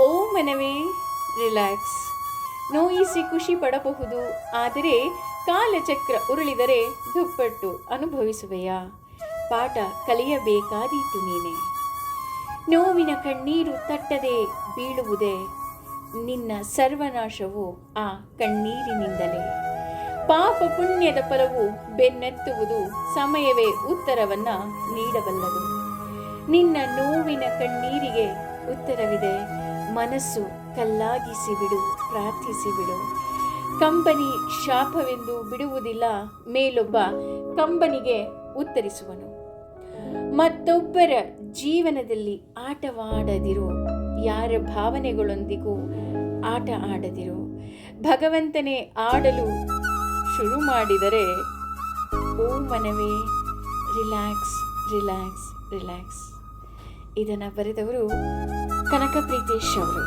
ಓ ಮನವೇ, relax. ನೋಯಿಸಿ ಖುಷಿ ಪಡಬಹುದು, ಆದರೆ ಕಾಲಚಕ್ರ ಉರುಳಿದರೆ ದುಪ್ಪಟ್ಟು ಅನುಭವಿಸುವೆಯಾ. ಪಾಠ ಕಲಿಯಬೇಕಾದೀತು ನೀನೆ. ನೋವಿನ ಕಣ್ಣೀರು ತಟ್ಟದೆ ಬೀಳುವುದೇ ನಿನ್ನ ಸರ್ವನಾಶವು ಆ ಕಣ್ಣೀರಿನಿಂದಲೇ. ಪಾಪ ಪುಣ್ಯದ ಫಲವು ಬೆನ್ನೆತ್ತುವುದು ಸಮಯವೇ ಉತ್ತರವನ್ನ ನೀಡಬಲ್ಲದು. ನಿನ್ನ ನೋವಿನ ಕಣ್ಣೀರಿಗೆ ಉತ್ತರವಿದೆ. ಮನಸ್ಸು ಕಲ್ಲಾಗಿಸಿ ಬಿಡು ಪ್ರಾರ್ಥಿಸಿ ಬಿಡು ಕಂಬನಿ ಶಾಪವೆಂದು ಬಿಡುವುದಿಲ್ಲ, ಮೇಲೊಬ್ಬ ಕಂಬನಿಗೆ ಉತ್ತರಿಸುವನು. ಮತ್ತೊಬ್ಬರ ಜೀವನದಲ್ಲಿ ಆಟವಾಡದಿರು, ಯಾರ ಭಾವನೆಗಳೊಂದಿಗೂ ಆಟ ಆಡದಿರು. ಭಗವಂತನೇ ಆಡಲು ಶುರು ಮಾಡಿದರೆ, ಓ ಮನವೇ, ರಿಲ್ಯಾಕ್ಸ್ ರಿಲ್ಯಾಕ್ಸ್ ರಿಲ್ಯಾಕ್ಸ್. ಇದನ್ನು ಬರೆದವರು ಕನಕ ಪ್ರೀತೇಶ್ ಅವರು